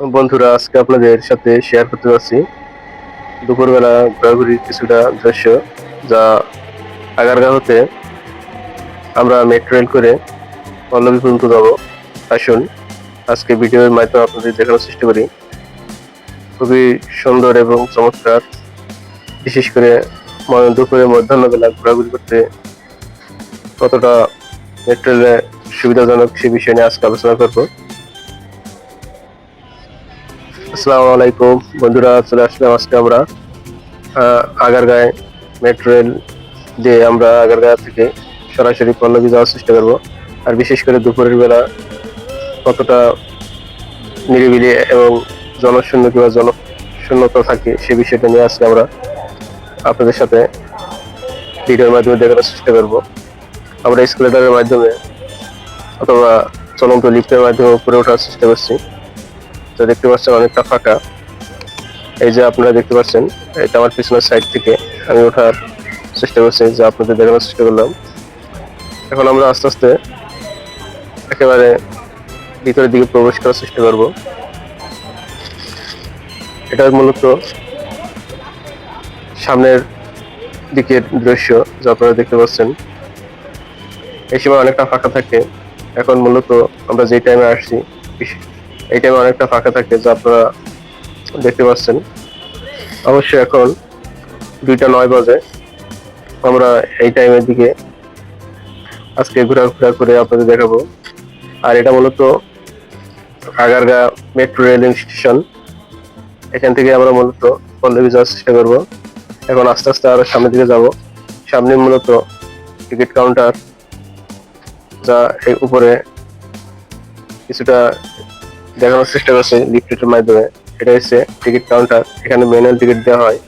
বন্ধুরা, আজকে আপনাদের সাথে শেয়ার করতে পারছি দুপুরবেলা ঘোরাঘুরির কিছুটা দৃশ্য যা আগারগা হতে আমরা মেট্রো রেল করে পল্লবী পর্যন্ত যাব। আসুন, আজকে ভিডিওর মাধ্যমে আপনাদের দেখানোর চেষ্টা করি। খুবই সুন্দর এবং চমৎকার, বিশেষ করে দুপুরে মধ্যাহ্নবেলা ঘোরাঘুরি করতে কতটা মেট্রো রেলে সুবিধাজনক সে বিষয় নিয়ে আজকে আলোচনা করব। আসসালামু আলাইকুম। বন্ধুরা, চলে আসলাম আজকে আমরা আগারগাঁয় মেট্রো রেল দিয়ে আমরা আগারগাঁ থেকে সরাসরি পল্লবী যাওয়ার চেষ্টা করব। আর বিশেষ করে দুপুরের বেলা কতটা নিরিবিলি এবং জনশূন্য কিংবা জনশূন্যতা থাকে সে বিষয়টা নিয়ে আজকে আমরা আপনাদের সাথে ভিডিওর মাধ্যমে দেখানোর চেষ্টা করব। আমরা স্কুলেটারের মাধ্যমে অথবা চলন্ত লিফটের মাধ্যমে উপরে ওঠার চেষ্টা করছি। তো দেখতে পাচ্ছেন অনেকটা ফাঁকা। এই যে আপনারা দেখতে পাচ্ছেন, এটা আমার পিছনের সাইড থেকে। আমি ওঠার চেষ্টা করছি, যে আপনাদের দেখানোর চেষ্টা করলাম। এখন আমরা আস্তে আস্তে একেবারে ভিতরের দিকে প্রবেশ করার চেষ্টা করব। এটা মূলত সামনের দিকের দৃশ্য, যা আপনারা দেখতে পাচ্ছেন। এই সময় অনেকটা ফাঁকা থাকে। এখন মূলত আমরা যে টাইমে আসছি টাইমে অনেকটা ফাঁকা থাকে, যা আপনারা দেখতে পাচ্ছেন। অবশ্যই এখন দুইটা নয় বাজে। আমরা এই টাইমের দিকে আজকে ঘোরাঘুরা করে আপনাদের দেখাবো। আর এটা মূলত আগারগা মেট্রো রেলিং স্টেশন। এখান থেকে আমরা মূলত পল্লবী যাওয়ার চেষ্টা করব। এখন আস্তে আস্তে আরও সামনের দিকে যাব। সামনে মূলত টিকিট কাউন্টার, যা উপরে কিছুটা দেখানোর চেষ্টা করছে লিফলেটের মাধ্যমে এটা হচ্ছে টিকিট কাউন্টার এখানে ম্যানুয়াল টিকিট দেওয়া হয়।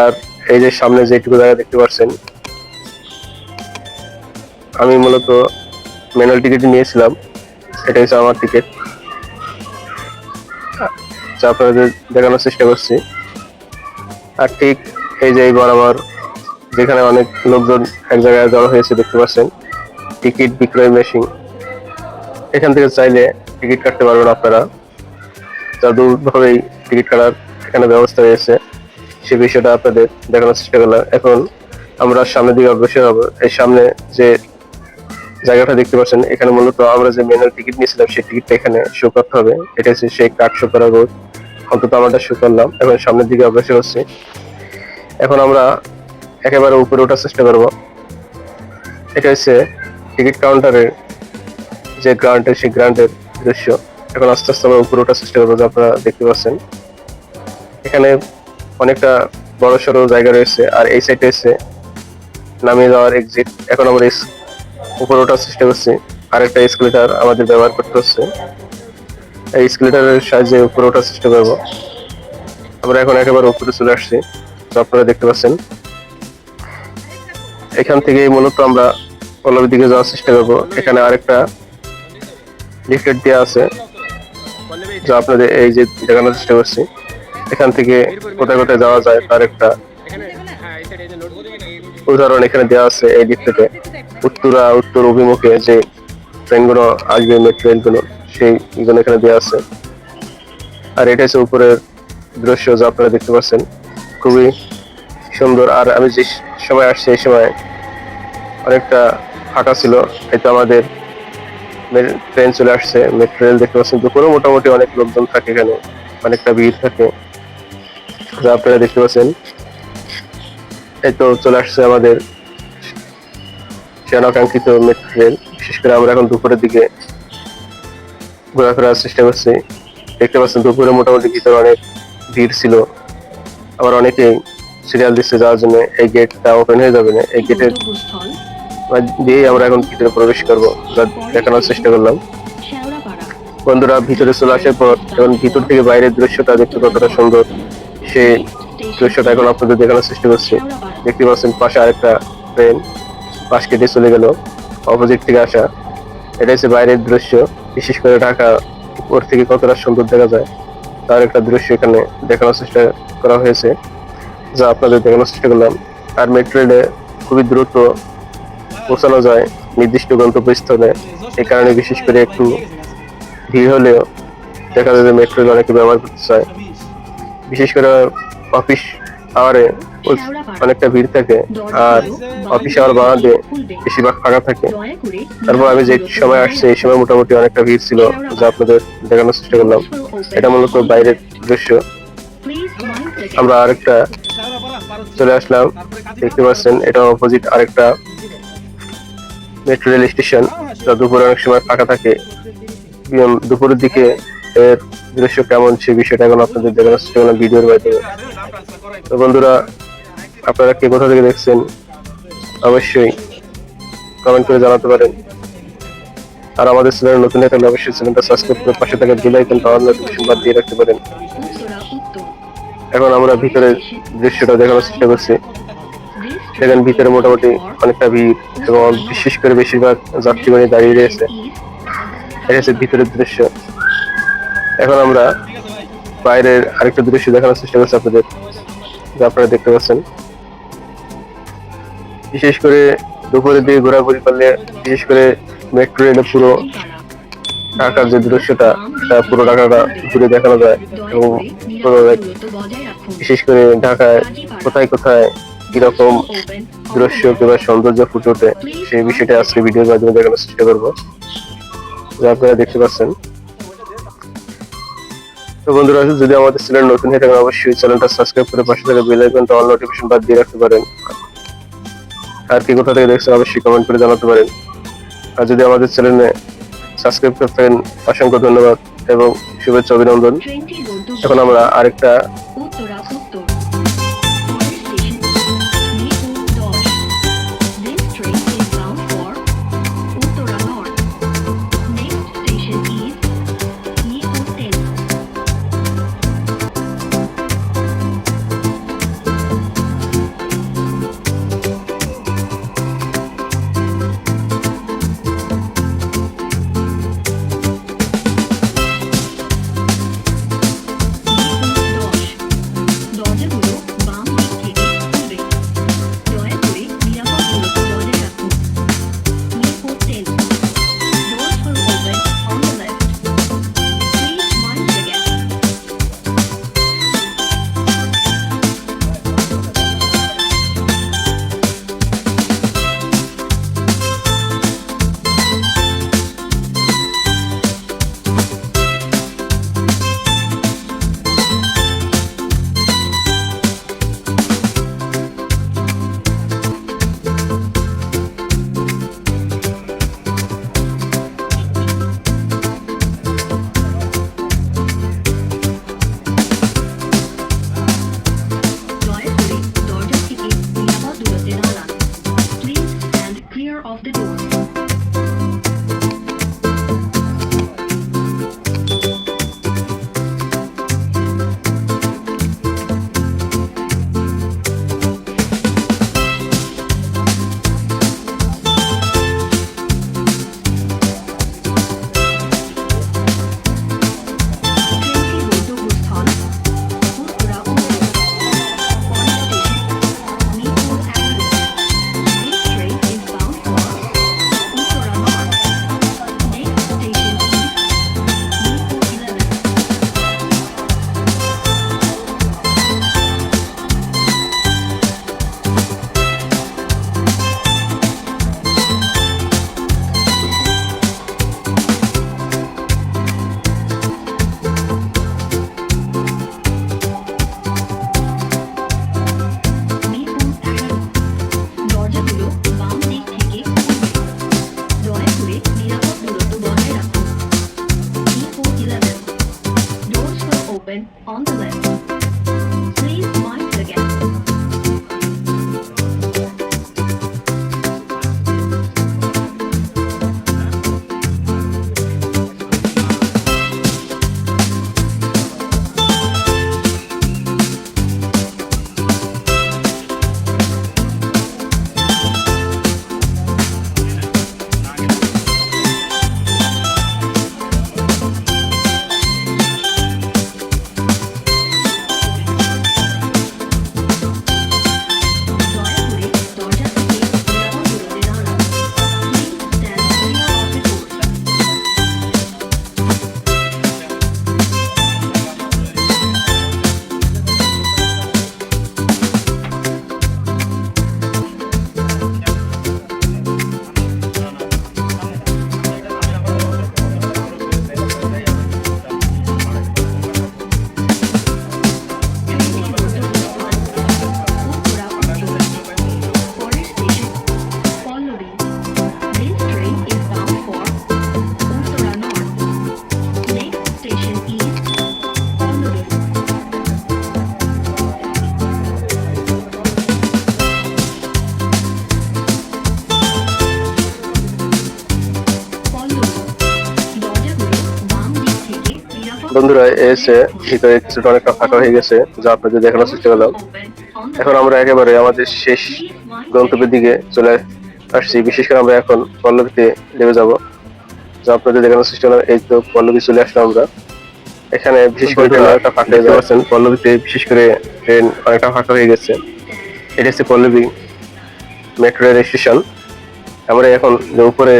আর এই যে সামনে যেটুকু জায়গা দেখতে পাচ্ছেন, আমি মূলত ম্যানুয়াল টিকিট নিয়েছিলাম। এটা হচ্ছে আমার টিকিট যা আপনাদের দেখানোর চেষ্টা করছি। আর ঠিক এই যে বরাবর যেখানে অনেক লোকজন এক জায়গায় জড়ো হয়েছে দেখতে পাচ্ছেন, টিকিট বিক্রয় মেশিন এখান থেকে চাইলে টিকিট কাটতে পারবেন আপনারা। জাদুভাবেই টিকিট কাটার এখানে ব্যবস্থা রয়েছে, সে বিষয়টা আপনাদের দেখানোর চেষ্টা করলাম। এখন আমরা সামনের দিকে অগ্রসর হব। এই সামনে যে জায়গাটা দেখতে পাচ্ছেন, এখানে মূলত আমরা যে ম্যানুয়াল টিকিট নিয়েছিলাম, সেই টিকিটটা এখানে শো করতে হবে। এটা হচ্ছে সেই কার্ড শো করা রোড অন্তত আমরা শো করলাম। এখন সামনের দিকে অগ্রসর হচ্ছে। এখন আমরা একেবারে উপরে ওঠার চেষ্টা করব। এটা হচ্ছে টিকিট কাউন্টারের যে গ্রান্টের সেই গ্রান্টের দৃশ্য। এখন আস্তে আস্তে আমরা উপরে ওঠার চেষ্টা করব, যা আপনারা দেখতে পাচ্ছেন। এখানে অনেকটা বড় সড়ো জায়গা রয়েছে, আর এই সাইডে এসে নামিয়ে যাওয়ার এক্সিট এখন আমরা উপরে ওঠার চেষ্টা করছি। আর একটা আমাদের ব্যবহার করতে হচ্ছে। এই স্কুলেটারের সাহায্যে উপরে ওঠার চেষ্টা করব। আমরা এখন একেবারে উপরে চলে আসছি, তো আপনারা দেখতে পাচ্ছেন। এখান থেকেই মূলত আমরা পল্লবীর দিকে যাওয়ার চেষ্টা করব। এখানে আরেকটা লিফলেট দেওয়া আছে। যা আপনাদের এই যে দেখানোর চেষ্টা করছি, এখান থেকে কোথায় কোথায় যাওয়া যায় তার একটা উদাহরণ এখানে দেওয়া আছে এই লিফলেটে উত্তরা, উত্তর অভিমুখে যে ট্রেনগুলো আসবে মেট্রো ট্রেনগুলো, সেই জন্য এখানে দেওয়া আছে। আর এটা হচ্ছে উপরের দৃশ্য যা আপনারা দেখতে পাচ্ছেন। খুবই সুন্দর। আর আমি যে সময় আসছি, এই সময় অনেকটা ফাঁকা ছিল, হয়তো আমাদের ট্রেন চলে আসছে মেট্রো রেল দেখতে পাচ্ছেন দুপুরে মোটামুটি অনেক লোকজন থাকে এখানে, অনেকটা ভিড় থাকে। আপনারা দেখতে পাচ্ছেন, এই তো চলে আসছে আমাদের সেনাকাঙ্ক্ষিত মেট্রো রেল বিশেষ করে আমরা এখন দুপুরের দিকে ঘোরাফেরার চেষ্টা করছি। দেখতে পাচ্ছেন দুপুরে মোটামুটি ভিতরে অনেক ভিড় ছিল। আবার অনেকেই সিরিয়াল দিচ্ছে যাওয়ার জন্য, এই গেটটা ওপেন হয়ে যাবে না, এই গেটের দিয়েই আমরা এখন ভিতরে প্রবেশ করব দেখানোর চেষ্টা করলাম। বন্ধুরা, ভিতরে চলে আসার পর এখন ভিতর থেকে বাইরের দৃশ্যটা দেখতে কতটা সুন্দর, সেই দৃশ্যটা এখন আপনাদের দেখানোর চেষ্টা করছি। দেখতে পাচ্ছেন পাশে আরেকটা ট্রেন, পাশ কেটে চলে গেল অপোজিট থেকে আসা। এটা হচ্ছে বাইরের দৃশ্য, বিশেষ করে ঢাকা উপর থেকে কতটা সুন্দর দেখা যায়, তার একটা দৃশ্য এখানে দেখানোর চেষ্টা করা হয়েছে, যা আপনাদের দেখানোর চেষ্টা করলাম। আর মেট্রো রেলে খুবই দ্রুত পৌঁছানো যায় নির্দিষ্ট গন্তব্যস্থলে। এই কারণে বিশেষ করে একটু ভিড় হলেও দেখা যায় যে মেট্রো অনেকে ব্যবহার করতে চায়। বিশেষ করে অফিস আওয়ারে অনেকটা ভিড় থাকে আর অফিস আওয়ার বানাতে বেশিরভাগ ফাঁকা থাকে। তারপর আমি যে সময় আসছি, এই সময় মোটামুটি অনেকটা ভিড় ছিল যা আপনাদের দেখানোর চেষ্টা করলাম। এটা মূলত বাইরের দৃশ্য। আমরা আরেকটা চলে আসলাম। দেখতে পাচ্ছেন, এটা অপোজিট আরেকটা মেট্রো রেল স্টেশন যা দুপুরে অনেক সময় ফাঁকা থাকে। দুপুরের দিকে এর দৃশ্য কেমন সে বিষয়টা এখন আপনাদের দেখানোর চেষ্টা করলাম ভিডিওর মাধ্যমে তো বন্ধুরা আপনারা কে কোথা থেকে দেখছেন অবশ্যই কমেন্ট করে জানাতে পারেন। আর আমাদের চ্যানেল নতুন হয়ে থাকলে অবশ্যই চ্যানেলটা সাবস্ক্রাইব করে পাশে থাকা বেল আইকনটা অন নোটিফিকেশন বাদ দিয়ে রাখতে পারেন। এখন আমরা ভিতরের দৃশ্যটা দেখানোর চেষ্টা করছি। সেখানে ভিতরে মোটামুটি অনেকটা ভিড় এবং বিশেষ করে বেশিরভাগ যাত্রীবাহী দাঁড়িয়ে রয়েছে। এটা হচ্ছে ভিতরের দৃশ্য। এখন আমরা বাইরের আরেকটা দৃশ্য দেখানোর চেষ্টা করছি আপনাদের, যা আপনারা দেখতে পাচ্ছেন। বিশেষ করে দুপুরের দিকে ঘোরাঘুরি করলে, বিশেষ করে মেট্রো রেলে পুরো ঢাকার যে দৃশ্যটা সেটা পুরো ঢাকাটা ঘুরে দেখানো যায় এবং বিশেষ করে ঢাকায় কোথায় কোথায় কীরকম দৃশ্য কিংবা সৌন্দর্য ফুটে ওঠে সেই বিষয়টা আজকে ভিডিওর মাধ্যমে দেখানোর চেষ্টা করব। যা আপনারা দেখতে পাচ্ছেন। তো বন্ধুরা, যদি আমাদের চ্যানেল নতুন হয়ে থাকেন, অবশ্যই চ্যানেলটা সাবস্ক্রাইব করে পাশে থাকা বেল আইকনটা অল নোটিফিকেশন বাদ দিয়ে রাখতে পারেন। আর কি কোথা থেকে দেখছেন, অবশ্যই কমেন্ট করে জানাতে পারেন। আর যদি আমাদের চ্যানেলে সাবস্ক্রাইব করে থাকেন, অসংখ্য ধন্যবাদ এবং শুভেচ্ছা, অভিনন্দন। এখন আমরা আরেকটা open on the left. Please mind the gap. বন্ধুরা এসে ভিতরে কিছুটা অনেকটা ফাঁকা হয়ে গেছে যা আপনাদের দেখানোর চেষ্টা করলাম। এখন আমরা একেবারে আমাদের শেষ গন্তব্যের দিকে চলে আসছি। বিশেষ করে আমরা এখন পল্লবীতে নেমে যাব যা আপনাদের দেখানোর চেষ্টা করলাম। এই তো পল্লবী চলে আসলাম আমরা। এখানে বিশেষ করে ট্রেন অনেকটা ফাঁকা হয়ে যাচ্ছেন পল্লবীতে বিশেষ করে ট্রেন অনেকটা ফাঁকা হয়ে গেছে। এটা হচ্ছে পল্লবী মেট্রো রেল স্টেশন। আমরা এখন যে উপরে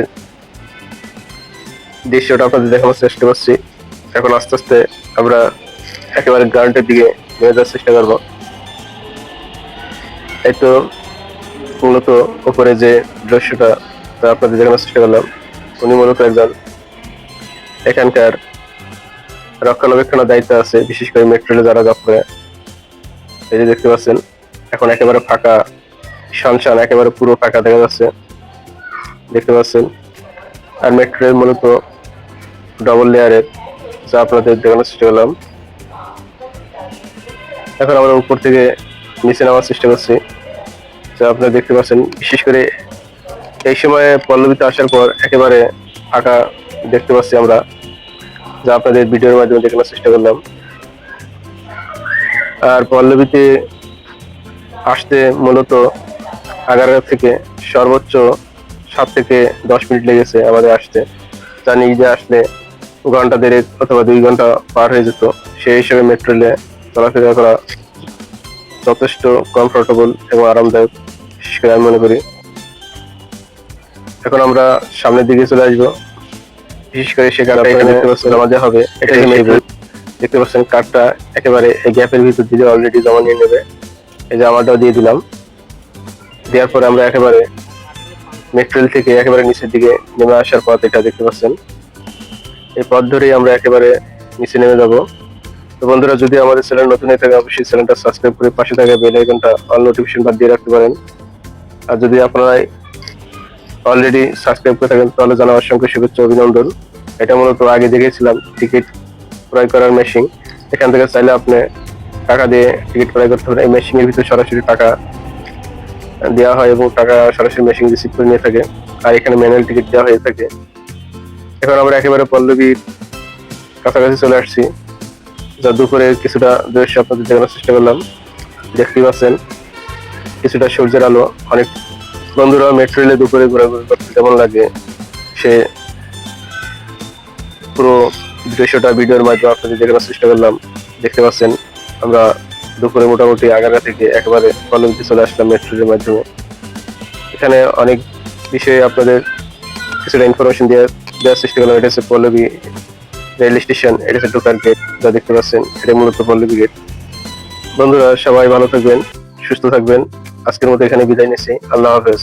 দৃশ্যটা আপনাদের দেখানোর চেষ্টা করছি। এখন আস্তে আস্তে আমরা একেবারে গ্রাউন্ডের দিকে নিয়ে যাওয়ার চেষ্টা করব। এই তো মূলত ওপরে যে দৃশ্যটা আপনাদের দেখানোর চেষ্টা করলাম, উনি মূলত একজন এখানকার রক্ষণাবেক্ষণের দায়িত্ব আছে, বিশেষ করে মেট্রো রেলে যারা জব করে। এই যে দেখতে পাচ্ছেন, এখন একেবারে ফাঁকা শানশান একেবারে পুরো ফাঁকা দেখা যাচ্ছে। দেখতে পাচ্ছেন, আর মেট্রো রেল মূলত ডবল লেয়ারের যা আপনাদের দেখানোর চেষ্টা করলাম। এখন আমরা উপর থেকে নিচে নামার চেষ্টা করছি। যা আপনারা দেখতে পাচ্ছেন, বিশেষ করে এই সময়ে পল্লবীতে আসার পর একেবারে ফাঁকা দেখতে পাচ্ছি আমরা। যা আপনাদের ভিডিওর মাধ্যমে দেখানোর চেষ্টা করলাম। আর পল্লবীতে আসতে মূলত আগারগা থেকে সর্বোচ্চ সাত থেকে দশ মিনিট লেগেছে আমাদের আসতে। যা নিজে আসলে ঘণ্টা দেড়েক অথবা দুই ঘণ্টা পার হয়ে যেত সেই হিসেবে মেট্রো রেলে চলাফেরা করা যথেষ্ট কমফোর্টেবল এবং আরামদায়ক করে আমি মনে করি। এখন আমরা সামনের দিকে চলে আসব। বিশেষ করে সে কারণে এখানে দেখতে পাচ্ছেন জমা হবে এটা দেখতে পাচ্ছেন কার্ডটা একেবারে এই গ্যাপের ভিতর দিলে অলরেডি জমা নিয়ে নেবে। এই যে আমারটাও দিয়ে দিলাম। দেওয়ার পরে আমরা একেবারে মেট্রো রেল থেকে একেবারে নিচের দিকে নেমে আসার পথ এটা দেখতে পাচ্ছেন। এই পথ ধরেই আমরা একেবারে নিচে নেমে যাব। তো বন্ধুরা, যদি আমাদের চ্যানেল নতুন হয়ে থাকে, অবশ্যই চ্যানেলটা সাবস্ক্রাইব করে পাশে থাকা বেল আইকনটা অল নোটিফিকেশন বাদ দিয়ে রাখতে পারেন। আর যদি আপনারা অলরেডি সাবস্ক্রাইব করে থাকেন, তাহলে জানার অসংখ্য শুভেচ্ছা অভিনন্দন। এটা মূলত আগে দেখেছিলাম, টিকিট ক্রয় করার মেশিন এখান থেকে চাইলে আপনি টাকা দিয়ে টিকিট ক্রয় করতে পারেন। এই মেশিনের ভিতরে সরাসরি টাকা দেওয়া হয় এবং টাকা সরাসরি মেশিন রিসিভ করে নিয়ে থাকে। আর এখানে ম্যানুয়াল টিকিট দেওয়া হয়ে থাকে। এখন আমরা একেবারে পল্লবীর কাছাকাছি চলে আসছি। যা দুপুরে কিছুটা দৃশ্য আপনাদের দেখানোর চেষ্টা করলাম। দেখতেই পাচ্ছেন, কিছুটা সূর্যের আলো। অনেক বন্ধুরা মেট্রো রেলে দুপুরে ঘোরাঘুরি করতে কেমন লাগে, সে পুরো দৃশ্যটা ভিডিওর মাধ্যমে আপনাদের দেখানোর চেষ্টা করলাম। দেখতে পাচ্ছেন, আমরা দুপুরে মোটামুটি আগারগা থেকে একেবারে কলমতে চলে আসলাম মেট্রো রেলের মাধ্যমে। এখানে অনেক বিষয়ে আপনাদের কিছুটা ইনফরমেশন দেওয়ার দেওয়ার চেষ্টা করলাম, এটা হচ্ছে পল্লবী রেল স্টেশন এটা হচ্ছে ঢোকার গেট যা দেখতে পাচ্ছেন এটা মূলত পল্লবী গেট বন্ধুরা, সবাই ভালো থাকবেন, সুস্থ থাকবেন। আজকের মতো এখানে বিদায় নিয়েছি আল্লাহ হাফেজ।